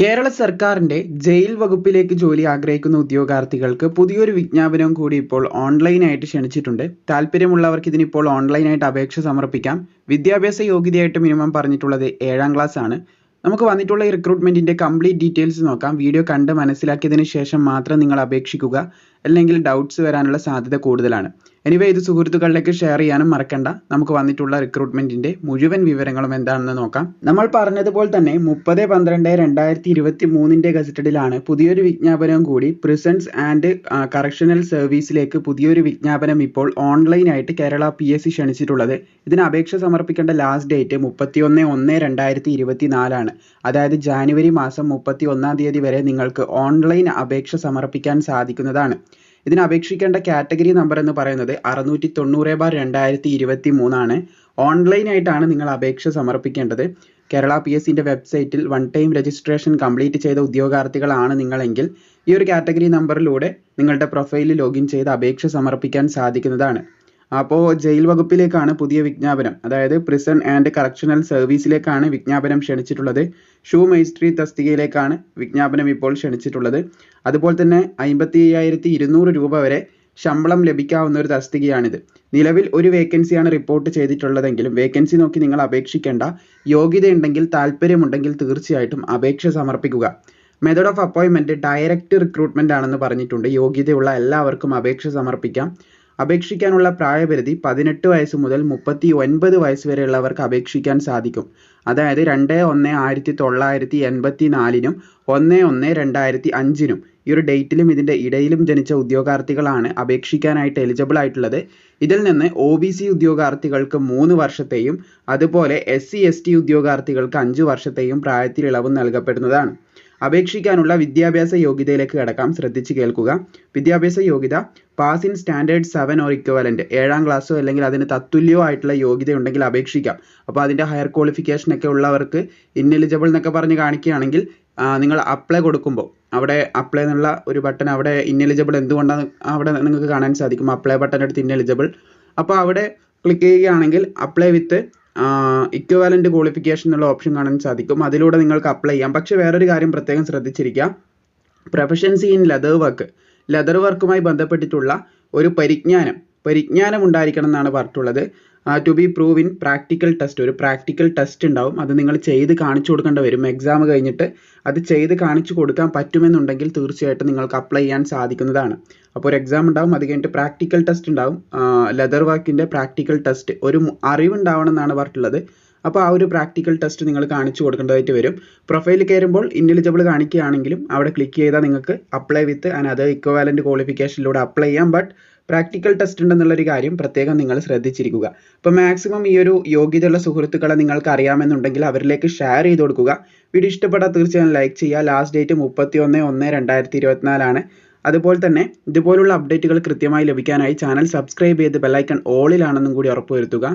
കേരള സർക്കാരിന്റെ ജയിൽ വകുപ്പിലേക്ക് ജോലി ആഗ്രഹിക്കുന്ന ഉദ്യോഗാർത്ഥികൾക്ക് പുതിയൊരു വിജ്ഞാപനം കൂടി ഇപ്പോൾ ഓൺലൈനായിട്ട് ക്ഷണിച്ചിട്ടുണ്ട്. താല്പര്യമുള്ളവർക്ക് ഇതിനിപ്പോൾ ഓൺലൈനായിട്ട് അപേക്ഷ സമർപ്പിക്കാം. വിദ്യാഭ്യാസ യോഗ്യതയായിട്ട് മിനിമം പറഞ്ഞിട്ടുള്ളത് ഏഴാം ക്ലാസ് ആണ് നമുക്ക് വന്നിട്ടുള്ള ഈ റിക്രൂട്ട്മെന്റിന്റെ കംപ്ലീറ്റ് ഡീറ്റെയിൽസ് നോക്കാം. വീഡിയോ കണ്ട് മനസ്സിലാക്കിയതിന് ശേഷം മാത്രം നിങ്ങൾ അപേക്ഷിക്കുക. അല്ലെങ്കിൽ ഡൗട്ട്സ് വരാനുള്ള സാധ്യത കൂടുതലാണ്. എനിവേ ഇത് സുഹൃത്തുക്കളിലേക്ക് ഷെയർ ചെയ്യാനും മറക്കണ്ട. നമുക്ക് വന്നിട്ടുള്ള റിക്രൂട്ട്മെന്റിന്റെ മുഴുവൻ വിവരങ്ങളും എന്താണെന്ന് നോക്കാം. നമ്മൾ പറഞ്ഞതുപോലെ തന്നെ മുപ്പത് പന്ത്രണ്ട് രണ്ടായിരത്തി ഇരുപത്തി മൂന്നിന്റെ ഗസറ്റഡിലാണ് പുതിയൊരു വിജ്ഞാപനം കൂടി പ്രിസൻസ് ആൻഡ് കറക്ഷണൽ സർവീസിലേക്ക് പുതിയൊരു വിജ്ഞാപനം ഇപ്പോൾ ഓൺലൈനായിട്ട് കേരള പി എസ് സി ക്ഷണിച്ചിട്ടുള്ളത്. ഇതിന് അപേക്ഷ സമർപ്പിക്കേണ്ട ലാസ്റ്റ് ഡേറ്റ് മുപ്പത്തി ഒന്ന് രണ്ടായിരത്തി ഇരുപത്തി നാലാണ് അതായത് ജാനുവരി മാസം മുപ്പത്തി ഒന്നാം തീയതി വരെ നിങ്ങൾക്ക് ഓൺലൈൻ അപേക്ഷ സമർപ്പിക്കാൻ സാധിക്കുന്നതാണ്. ഇതിന് അപേക്ഷിക്കേണ്ട കാറ്റഗറി നമ്പർ എന്ന് പറയുന്നത് അറുന്നൂറ്റി തൊണ്ണൂറ് ബാർ രണ്ടായിരത്തി ഇരുപത്തി മൂന്നാണ് ഓൺലൈനായിട്ടാണ് നിങ്ങൾ അപേക്ഷ സമർപ്പിക്കേണ്ടത്. കേരള പി എസ് സിന്റെ വെബ്സൈറ്റിൽ വൺ ടൈം രജിസ്ട്രേഷൻ കംപ്ലീറ്റ് ചെയ്ത ഉദ്യോഗാർത്ഥികളാണ് നിങ്ങളെങ്കിൽ ഈ ഒരു കാറ്റഗറി നമ്പറിലൂടെ നിങ്ങളുടെ പ്രൊഫൈലിൽ ലോഗിൻ ചെയ്ത് അപേക്ഷ സമർപ്പിക്കാൻ സാധിക്കുന്നതാണ്. അപ്പോൾ ജയിൽ വകുപ്പിലേക്കാണ് പുതിയ വിജ്ഞാപനം. അതായത് പ്രിസൺ ആൻഡ് കറക്ഷണൽ സർവീസിലേക്കാണ് വിജ്ഞാപനം ക്ഷണിച്ചിട്ടുള്ളത്. ഷൂ മൈസ്ട്രി തസ്തികയിലേക്കാണ് വിജ്ഞാപനം ഇപ്പോൾ ക്ഷണിച്ചിട്ടുള്ളത്. അതുപോലെ തന്നെ അമ്പത്തി അയ്യായിരത്തി ഇരുന്നൂറ് രൂപ വരെ ശമ്പളം ലഭിക്കാവുന്ന ഒരു തസ്തികയാണിത്. നിലവിൽ ഒരു വേക്കൻസിയാണ് റിപ്പോർട്ട് ചെയ്തിട്ടുള്ളതെങ്കിലും വേക്കൻസി നോക്കി നിങ്ങൾ അപേക്ഷിക്കേണ്ട. യോഗ്യതയുണ്ടെങ്കിൽ താല്പര്യമുണ്ടെങ്കിൽ തീർച്ചയായിട്ടും അപേക്ഷ സമർപ്പിക്കുക. മെത്തേഡ് ഓഫ് അപ്പോയിൻമെന്റ് ഡയറക്റ്റ് റിക്രൂട്ട്മെന്റ് ആണെന്ന് പറഞ്ഞിട്ടുണ്ട്. യോഗ്യതയുള്ള എല്ലാവർക്കും അപേക്ഷ സമർപ്പിക്കാം. അപേക്ഷിക്കാനുള്ള പ്രായപരിധി പതിനെട്ട് വയസ്സ് മുതൽ മുപ്പത്തി ഒൻപത് വയസ്സ് വരെയുള്ളവർക്ക് അപേക്ഷിക്കാൻ സാധിക്കും. അതായത് രണ്ട് ഒന്ന് ആയിരത്തി തൊള്ളായിരത്തി എൺപത്തി നാലിനും ഒന്ന് ഒന്ന് രണ്ടായിരത്തി അഞ്ചിനും ഈ ഒരു ഡേറ്റിലും ഇതിന്റെ ഇടയിലും ജനിച്ച ഉദ്യോഗാർത്ഥികളാണ് അപേക്ഷിക്കാനായിട്ട് എലിജിബിൾ ആയിട്ടുള്ളത്. ഇതിൽ നിന്ന് ഒ ബി സി ഉദ്യോഗാർത്ഥികൾക്ക് മൂന്ന് വർഷത്തെയും അതുപോലെ എസ് സി എസ് ടി ഉദ്യോഗാർത്ഥികൾക്ക് അഞ്ച് വർഷത്തെയും പ്രായത്തിൽ ഇളവ് നൽകപ്പെടുന്നതാണ്. അപേക്ഷിക്കാനുള്ള വിദ്യാഭ്യാസ യോഗ്യതയിലേക്ക് കടക്കാം. ശ്രദ്ധിച്ച് കേൾക്കുക. വിദ്യാഭ്യാസ യോഗ്യത pass in standard seven or equivalent ഏഴാം ക്ലാസ്സോ അല്ലെങ്കിൽ അതിന് തത്തുല്യമോ ആയിട്ടുള്ള യോഗ്യത ഉണ്ടെങ്കിൽ അപേക്ഷിക്കാം. അപ്പോൾ അതിന്റെ ഹയർ ക്വാളിഫിക്കേഷൻ ഒക്കെ ഉള്ളവർക്ക് ഇന്നെലിജിബിൾ എന്നൊക്കെ പറഞ്ഞ് കാണിക്കുകയാണെങ്കിൽ നിങ്ങൾ അപ്ലൈ കൊടുക്കുമ്പോൾ അവിടെ അപ്ലൈ എന്നുള്ള ഒരു ബട്ടൺ അവിടെ ഇന്നെലിജിബിൾ എന്തുകൊണ്ടാണ് അവിടെ നിങ്ങൾക്ക് കാണാൻ സാധിക്കും? അപ്ലൈ ബട്ടൺ എടുത്ത് ഇന്നെലിജിബിൾ അപ്പോൾ അവിടെ ക്ലിക്ക് ചെയ്യുകയാണെങ്കിൽ അപ്ലൈ വിത്ത് ഇക്വലന്റ് ക്വാളിഫിക്കേഷൻ എന്നുള്ള ഓപ്ഷൻ കാണാൻ സാധിക്കും. അതിലൂടെ നിങ്ങൾക്ക് അപ്ലൈ ചെയ്യാം. പക്ഷേ വേറൊരു കാര്യം പ്രത്യേകം ശ്രദ്ധിച്ചിരിക്കുക proficiency in leather work leather വർക്കുമായി ബന്ധപ്പെട്ടിട്ടുള്ള ഒരു പരിജ്ഞാനം പരിജ്ഞാനം ഉണ്ടായിരിക്കണം എന്നാണ് പറഞ്ഞിട്ടുള്ളത്. To be prove in practical test ഒരു പ്രാക്ടിക്കൽ ടെസ്റ്റ് ഉണ്ടാവും. അത് നിങ്ങൾ ചെയ്ത് കാണിച്ചു കൊടുക്കേണ്ടി വരും. എക്സാം കഴിഞ്ഞിട്ട് അത് ചെയ്ത് കാണിച്ചു കൊടുക്കാൻ പറ്റുമെന്നുണ്ടെങ്കിൽ തീർച്ചയായിട്ടും നിങ്ങൾക്ക് അപ്ലൈ ചെയ്യാൻ സാധിക്കുന്നതാണ്. അപ്പോൾ ഒരു എക്സാം ഉണ്ടാവും അത് കഴിഞ്ഞിട്ട് പ്രാക്ടിക്കൽ ടെസ്റ്റ് ഉണ്ടാവും. ലെതർ വർക്കിന്റെ പ്രാക്ടിക്കൽ ടെസ്റ്റ് ഒരു അറിവുണ്ടാവണം എന്നാണ് പറഞ്ഞിട്ടുള്ളത്. അപ്പോൾ ആ ഒരു പ്രാക്ടിക്കൽ ടെസ്റ്റ് നിങ്ങൾ കാണിച്ചു കൊടുക്കേണ്ടതായിട്ട് വരും. പ്രൊഫൈൽ കയറുമ്പോൾ ഇന്നെലിജിബിൾ കാണിക്കുകയാണെങ്കിലും അവിടെ ക്ലിക്ക് ചെയ്താൽ നിങ്ങൾക്ക് അപ്ലൈ വിത്ത് ആൻഡ് അത് ഇക്വവാലന്റ് ക്വാളിഫിക്കേഷനിലൂടെ അപ്ലൈ ചെയ്യാം. ബട്ട് പ്രാക്ടിക്കൽ ടെസ്റ്റ് ഉണ്ടെന്നുള്ളൊരു കാര്യം പ്രത്യേകം നിങ്ങൾ ശ്രദ്ധിച്ചിരിക്കുക. അപ്പോൾ മാക്സിമം ഈ ഒരു യോഗ്യതയുള്ള സുഹൃത്തുക്കളെ നിങ്ങൾക്ക് അറിയാമെന്നുണ്ടെങ്കിൽ അവരിലേക്ക് ഷെയർ ചെയ്ത് കൊടുക്കുക. വീഡിയോ ഇഷ്ടപ്പെട്ടാൽ തീർച്ചയായും ലൈക്ക് ചെയ്യുക. ലാസ്റ്റ് ഡേറ്റ് മുപ്പത്തി ഒന്ന് ഒന്ന് രണ്ടായിരത്തി ഇരുപത്തിനാലാണ് അതുപോലെ തന്നെ ഇതുപോലുള്ള അപ്ഡേറ്റുകൾ കൃത്യമായി ലഭിക്കാനായി ചാനൽ സബ്സ്ക്രൈബ് ചെയ്ത് ബെല്ലൈക്കൺ ഓളിലാണെന്നും കൂടി ഉറപ്പുവരുത്തുക.